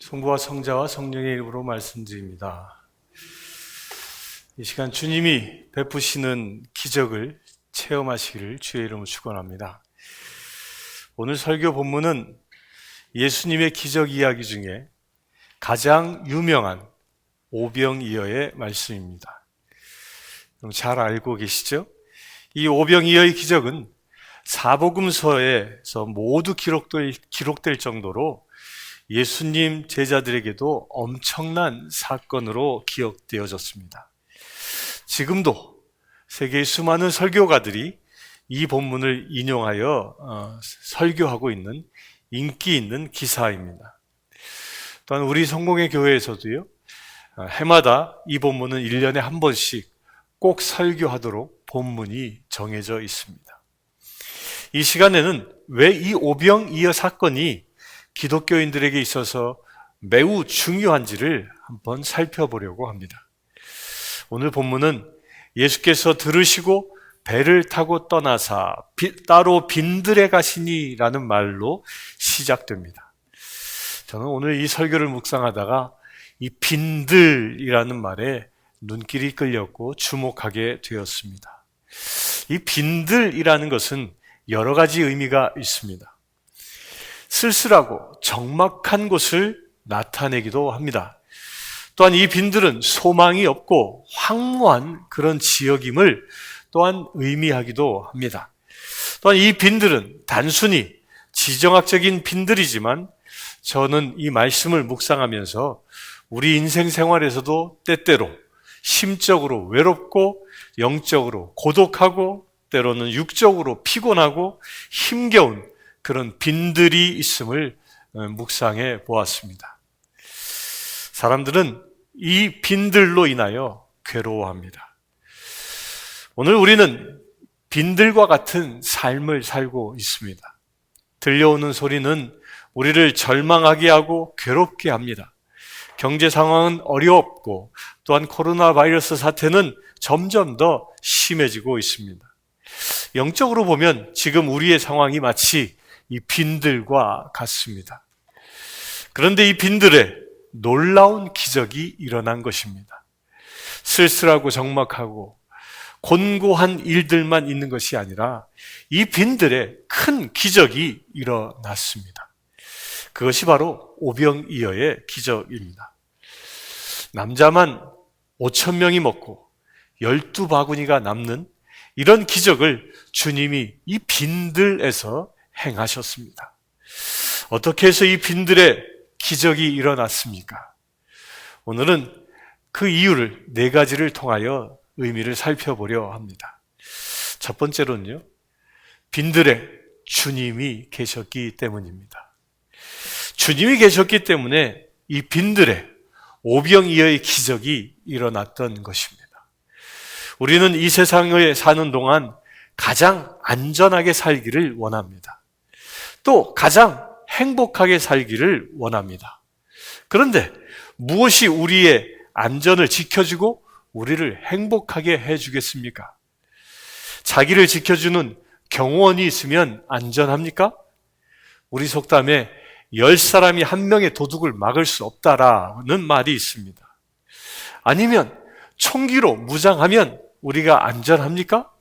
성부와 성자와 성령의 이름으로 말씀드립니다. 이 시간 주님이 베푸시는 기적을 체험하시기를 주의 이름으로 축원합니다. 오늘 설교 본문은 예수님의 기적 이야기 중에 가장 유명한 오병이어의 말씀입니다. 잘 알고 계시죠? 이 오병이어의 기적은 사복음서에서 모두 기록될, 기록될 정도로 예수님 제자들에게도 엄청난 사건으로 기억되어졌습니다. 지금도 세계의 수많은 설교가들이 이 본문을 인용하여 어, 설교하고 있는 인기 있는 기사입니다. 또한 우리 성공의 교회에서도요, 어, 해마다 이 본문은 1년에 한 번씩 꼭 설교하도록 본문이 정해져 있습니다. 이 시간에는 왜 이 오병이어 사건이 기독교인들에게 있어서 매우 중요한지를 한번 살펴보려고 합니다. 오늘 본문은 예수께서 들으시고 배를 타고 떠나사 따로 빈들에 가시니라는 말로 시작됩니다. 저는 오늘 이 설교를 묵상하다가 이 빈들이라는 말에 눈길이 끌렸고 주목하게 되었습니다. 이 빈들이라는 것은 여러 가지 의미가 있습니다. 쓸쓸하고 적막한 곳을 나타내기도 합니다. 또한 이 빈들은 소망이 없고 황무한 그런 지역임을 또한 의미하기도 합니다. 또한 이 빈들은 단순히 지정학적인 빈들이지만 저는 이 말씀을 묵상하면서 우리 인생 생활에서도 때때로 심적으로 외롭고 영적으로 고독하고 때로는 육적으로 피곤하고 힘겨운 그런 빈들이 있음을 어, 묵상해 보았습니다. 사람들은 이 빈들로 인하여 괴로워합니다. 오늘 우리는 빈들과 같은 삶을 살고 있습니다. 들려오는 소리는 우리를 절망하게 하고 괴롭게 합니다. 경제 상황은 어렵고 또한 코로나 바이러스 사태는 점점 더 심해지고 있습니다. 영적으로 보면 지금 우리의 상황이 마치 이 빈들과 같습니다. 그런데 이 빈들에 놀라운 기적이 일어난 것입니다. 쓸쓸하고 적막하고 곤고한 일들만 있는 것이 아니라 이 빈들에 큰 기적이 일어났습니다. 그것이 바로 오병이어의 기적입니다. 남자만 5천 명이 먹고 12바구니가 남는 이런 기적을 주님이 이 빈들에서 행하셨습니다. 어떻게 해서 이 빈들의 기적이 일어났습니까? 오늘은 그 이유를 네 가지를 통하여 의미를 살펴보려 합니다. 첫 번째로는요, 빈들에 주님이 계셨기 때문입니다. 주님이 계셨기 때문에 이 빈들에 오병이어의 기적이 일어났던 것입니다. 우리는 이 세상에 사는 동안 가장 안전하게 살기를 원합니다. 또 가장 행복하게 살기를 원합니다. 그런데 무엇이 우리의 안전을 지켜주고 우리를 행복하게 해주겠습니까? 자기를 지켜주는 경호원이 있으면 안전합니까? 우리 속담에 열 사람이 한 명의 도둑을 막을 수 없다라는 말이 있습니다. 아니면 총기로 무장하면 우리가 안전합니까?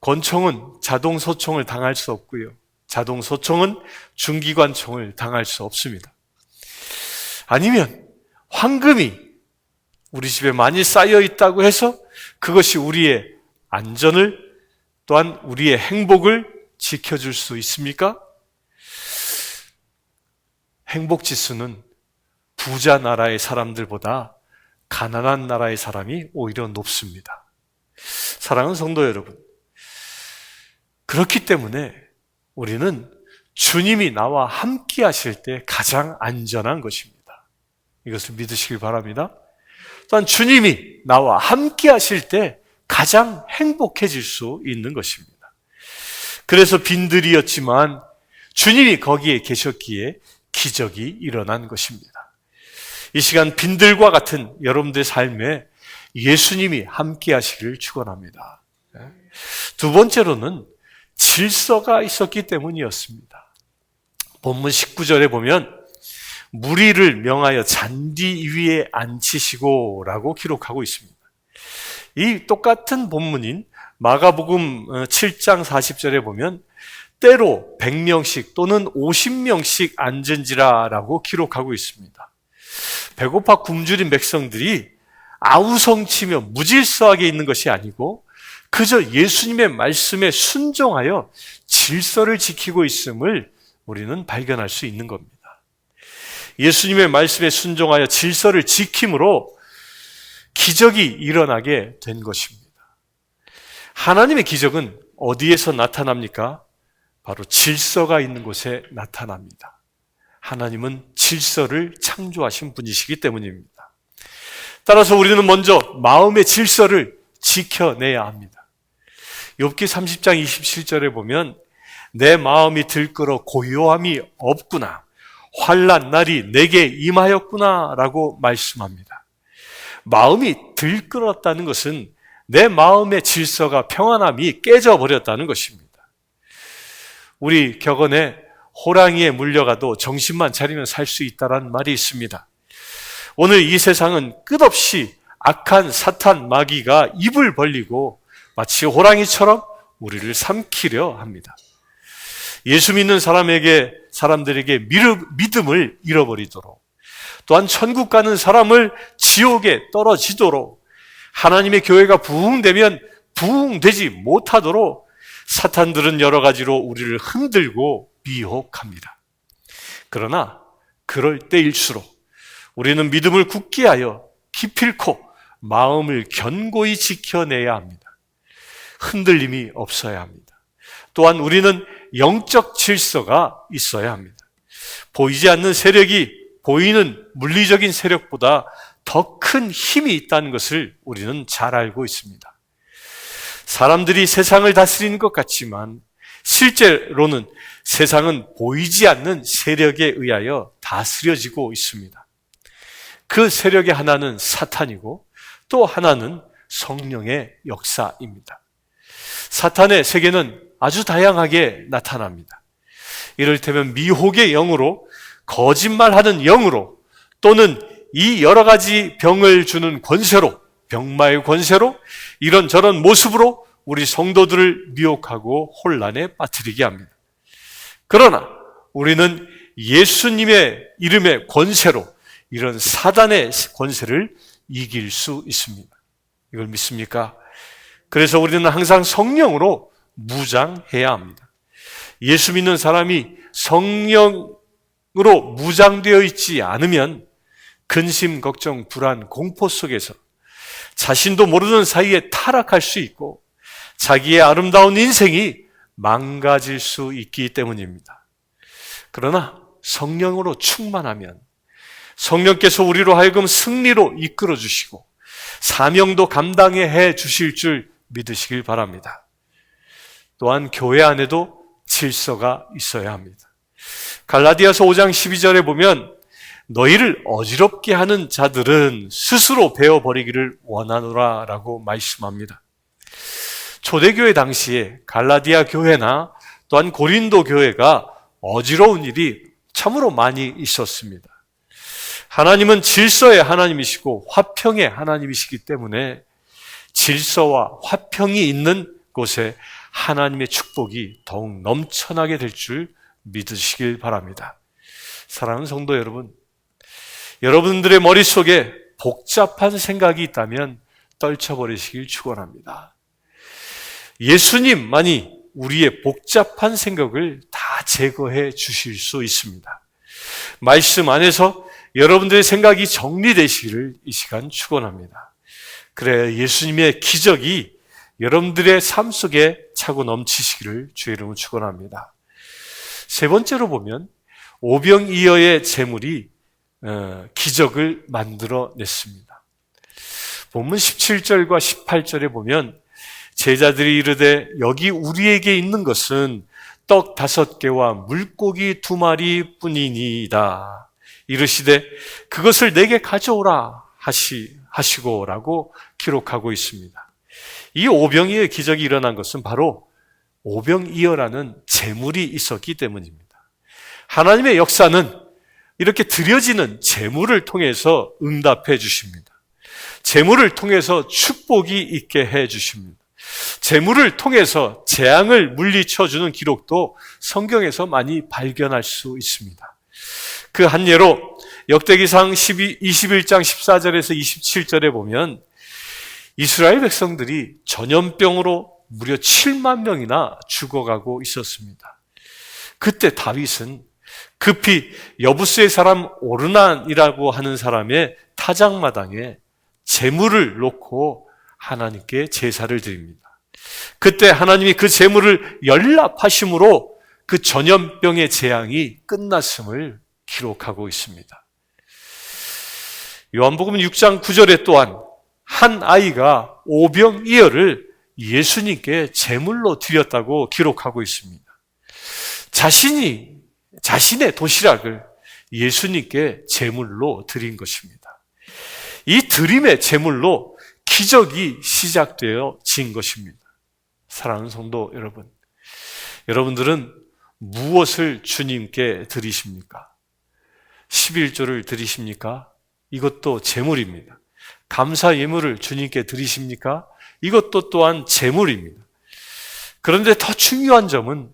권총은 자동 소총을 당할 수 없고요. 자동 소총은 중기관총을 당할 수 없습니다. 아니면 황금이 우리 집에 많이 쌓여 있다고 해서 그것이 우리의 안전을 또한 우리의 행복을 지켜줄 수 있습니까? 행복 지수는 부자 나라의 사람들보다 가난한 나라의 사람이 오히려 높습니다. 사랑하는 성도 여러분. 그렇기 때문에 우리는 주님이 나와 함께 하실 때 가장 안전한 것입니다. 이것을 믿으시길 바랍니다. 또한 주님이 나와 함께 하실 때 가장 행복해질 수 있는 것입니다. 그래서 빈들이었지만 주님이 거기에 계셨기에 기적이 일어난 것입니다. 이 시간 빈들과 같은 여러분들의 삶에 예수님이 함께 하시기를 축원합니다. 두 번째로는 질서가 있었기 때문이었습니다. 본문 19절에 보면 무리를 명하여 잔디 위에 앉히시고 라고 기록하고 있습니다. 이 똑같은 본문인 마가복음 7장 40절에 보면 때로 100명씩 또는 50명씩 앉은지라 라고 기록하고 있습니다. 배고파 굶주린 백성들이 아우성치며 무질서하게 있는 것이 아니고 그저 예수님의 말씀에 순종하여 질서를 지키고 있음을 우리는 발견할 수 있는 겁니다. 예수님의 말씀에 순종하여 질서를 지킴으로 기적이 일어나게 된 것입니다. 하나님의 기적은 어디에서 나타납니까? 바로 질서가 있는 곳에 나타납니다. 하나님은 질서를 창조하신 분이시기 때문입니다. 따라서 우리는 먼저 마음의 질서를 지켜내야 합니다. 욥기 30장 27절에 보면 내 마음이 들끓어 고요함이 없구나. 환란 날이 내게 임하였구나라고 말씀합니다. 마음이 들끓었다는 것은 내 마음의 질서가 평안함이 깨져 버렸다는 것입니다. 우리 격언에 호랑이에 물려가도 정신만 차리면 살 수 있다라는 말이 있습니다. 오늘 이 세상은 끝없이 악한 사탄 마귀가 입을 벌리고 마치 호랑이처럼 우리를 삼키려 합니다. 예수 믿는 사람에게 사람들에게 믿음을 잃어버리도록 또한 천국 가는 사람을 지옥에 떨어지도록 하나님의 교회가 부흥되면 부흥되지 못하도록 사탄들은 여러 가지로 우리를 흔들고 미혹합니다. 그러나 그럴 때일수록 우리는 믿음을 굳게 하여 기필코 마음을 견고히 지켜내야 합니다. 흔들림이 없어야 합니다. 또한 우리는 영적 질서가 있어야 합니다. 보이지 않는 세력이 보이는 물리적인 세력보다 더 큰 힘이 있다는 것을 우리는 잘 알고 있습니다. 사람들이 세상을 다스리는 것 같지만 실제로는 세상은 보이지 않는 세력에 의하여 다스려지고 있습니다. 그 세력의 하나는 사탄이고 또 하나는 성령의 역사입니다. 사탄의 세계는 아주 다양하게 나타납니다. 이를테면 미혹의 영으로 거짓말하는 영으로 또는 이 여러 가지 병을 주는 권세로 병마의 권세로 이런저런 모습으로 우리 성도들을 미혹하고 혼란에 빠뜨리게 합니다. 그러나 우리는 예수님의 이름의 권세로 이런 사단의 권세를 이길 수 있습니다. 이걸 믿습니까? 그래서 우리는 항상 성령으로 무장해야 합니다. 예수 믿는 사람이 성령으로 무장되어 있지 않으면 근심, 걱정, 불안, 공포 속에서 자신도 모르는 사이에 타락할 수 있고 자기의 아름다운 인생이 망가질 수 있기 때문입니다. 그러나 성령으로 충만하면 성령께서 우리로 하여금 승리로 이끌어 주시고 사명도 감당해 주실 줄 믿으시길 바랍니다. 또한 교회 안에도 질서가 있어야 합니다. 갈라디아서 5장 12절에 보면 너희를 어지럽게 하는 자들은 스스로 베어버리기를 원하노라 라고 말씀합니다. 초대교회 당시에 갈라디아 교회나 또한 고린도 교회가 어지러운 일이 참으로 많이 있었습니다. 하나님은 질서의 하나님이시고 화평의 하나님이시기 때문에 질서와 화평이 있는 곳에 하나님의 축복이 더욱 넘쳐나게 될 줄 믿으시길 바랍니다. 사랑하는 성도 여러분, 여러분들의 머릿속에 복잡한 생각이 있다면 떨쳐버리시길 축원합니다. 예수님만이 우리의 복잡한 생각을 다 제거해 주실 수 있습니다. 말씀 안에서 여러분들의 생각이 정리되시기를 이 시간 축원합니다. 그래 예수님의 기적이 여러분들의 삶 속에 차고 넘치시기를 주의 이름으로 축원합니다. 세 번째로 보면 오병이어의 재물이 어, 기적을 만들어 냈습니다. 본문 17절과 18절에 보면 제자들이 이르되 여기 우리에게 있는 것은 떡 다섯 개와 물고기 두 마리 뿐이니이다. 이르시되 그것을 내게 가져오라 하시, 하시고라고 기록하고 있습니다. 이 오병이의 기적이 일어난 것은 바로 오병이어라는 재물이 있었기 때문입니다. 하나님의 역사는 이렇게 드려지는 재물을 통해서 응답해 주십니다. 재물을 통해서 축복이 있게 해 주십니다. 재물을 통해서 재앙을 물리쳐 주는 기록도 성경에서 많이 발견할 수 있습니다. 그 한 예로 역대기상 12, 21장 14절에서 27절에 보면 이스라엘 백성들이 전염병으로 무려 7만 명이나 죽어가고 있었습니다. 그때 다윗은 급히 여부스의 사람 오르난이라고 하는 사람의 타작마당에 재물을 놓고 하나님께 제사를 드립니다. 그때 하나님이 그 재물을 연락하심으로 그 전염병의 재앙이 끝났음을 기록하고 있습니다. 요한복음 6장 9절에 또한 한 아이가 오병이어를 예수님께 제물로 드렸다고 기록하고 있습니다. 자신이 자신의 도시락을 예수님께 제물로 드린 것입니다. 이 드림의 제물로 기적이 시작되어진 것입니다. 사랑하는 성도 여러분, 여러분들은 무엇을 주님께 드리십니까? 11조를 드리십니까? 이것도 제물입니다. 감사 예물을 주님께 드리십니까? 이것도 또한 제물입니다. 그런데 더 중요한 점은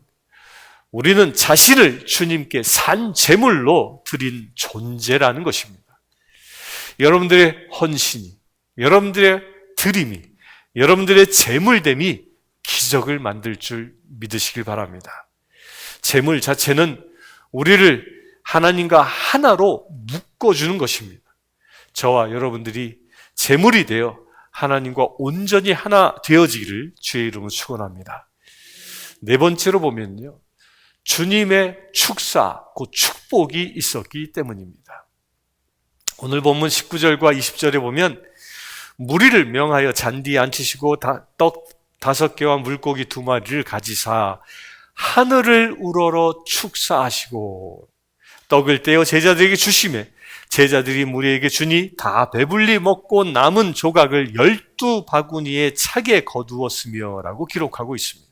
우리는 자신을 주님께 산 제물로 드린 존재라는 것입니다. 여러분들의 헌신이, 여러분들의 드림이, 여러분들의 제물됨이 기적을 만들 줄 믿으시길 바랍니다. 제물 자체는 우리를 하나님과 하나로 묶어주는 것입니다. 저와 여러분들이 제물이 되어 하나님과 온전히 하나 되어지기를 주의 이름으로 축원합니다. 네 번째로 보면요. 주님의 축사, 곧 축복이 있었기 때문입니다. 오늘 본문 19절과 20절에 보면 무리를 명하여 잔디에 앉히시고 떡 다섯 개와 물고기 두 마리를 가지사 하늘을 우러러 축사하시고 떡을 떼어 제자들에게 주심에 제자들이 무리에게 주니 다 배불리 먹고 남은 조각을 열두 바구니에 차게 거두었으며 라고 기록하고 있습니다.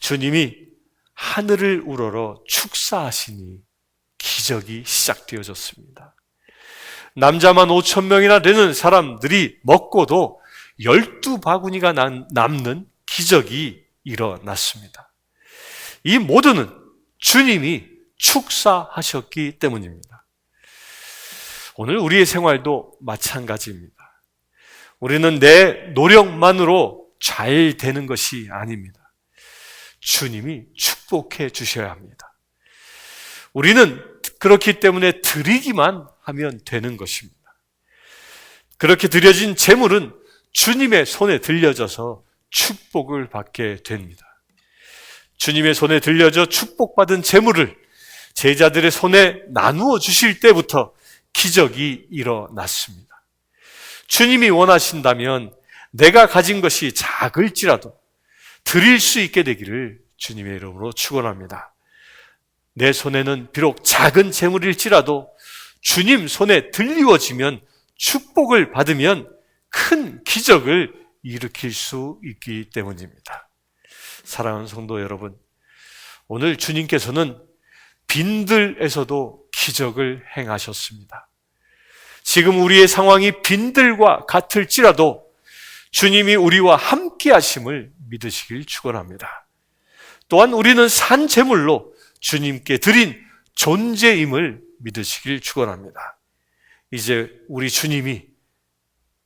주님이 하늘을 우러러 축사하시니 기적이 시작되어졌습니다. 남자만 5천 명이나 되는 사람들이 먹고도 열두 바구니가 남는 기적이 일어났습니다. 이 모두는 주님이 축사하셨기 때문입니다. 오늘 우리의 생활도 마찬가지입니다. 우리는 내 노력만으로 잘 되는 것이 아닙니다. 주님이 축복해 주셔야 합니다. 우리는 그렇기 때문에 드리기만 하면 되는 것입니다. 그렇게 드려진 재물은 주님의 손에 들려져서 축복을 받게 됩니다. 주님의 손에 들려져 축복받은 재물을 제자들의 손에 나누어 주실 때부터 기적이 일어났습니다. 주님이 원하신다면 내가 가진 것이 작을지라도 드릴 수 있게 되기를 주님의 이름으로 축원합니다. 내 손에는 비록 작은 재물일지라도 주님 손에 들리워지면 축복을 받으면 큰 기적을 일으킬 수 있기 때문입니다. 사랑하는 성도 여러분, 오늘 주님께서는 빈들에서도 기적을 행하셨습니다. 지금 우리의 상황이 빈들과 같을지라도 주님이 우리와 함께 하심을 믿으시길 축원합니다. 또한 우리는 산 제물로 주님께 드린 존재임을 믿으시길 축원합니다. 이제 우리 주님이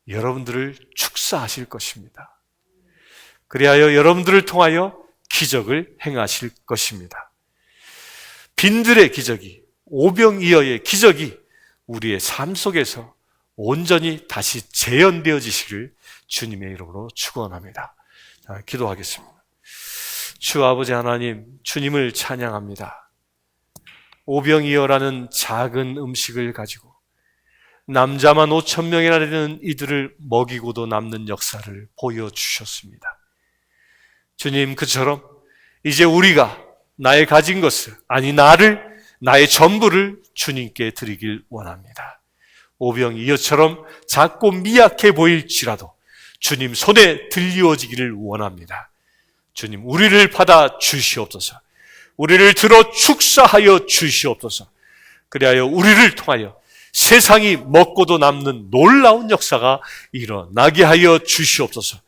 여러분들을 축사하실 것입니다. 그리하여 여러분들을 통하여 기적을 행하실 것입니다. 빈들의 기적이, 오병이어의 기적이 우리의 삶 속에서 온전히 다시 재현되어지시길 주님의 이름으로 축원합니다. 자, 기도하겠습니다. 주 아버지 하나님, 주님을 찬양합니다. 오병이어라는 작은 음식을 가지고 남자만 5천 명이나 되는 이들을 먹이고도 남는 역사를 보여주셨습니다. 주님, 그처럼 이제 우리가 나의 가진 것을, 아니, 나를, 나의 전부를 주님께 드리길 원합니다. 오병이어처럼 작고 미약해 보일지라도 주님 손에 들리워지기를 원합니다. 주님, 우리를 받아 주시옵소서. 우리를 들어 축사하여 주시옵소서. 그리하여 우리를 통하여 세상이 먹고도 남는 놀라운 역사가 일어나게 하여 주시옵소서.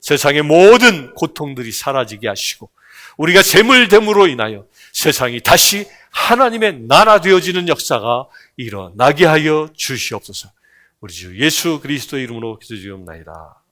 세상의 모든 고통들이 사라지게 하시고 우리가 재물됨으로 인하여 세상이 다시 하나님의 나라 되어지는 역사가 일어나게 하여 주시옵소서. 우리 주 예수 그리스도의 이름으로 기도드리옵나이다.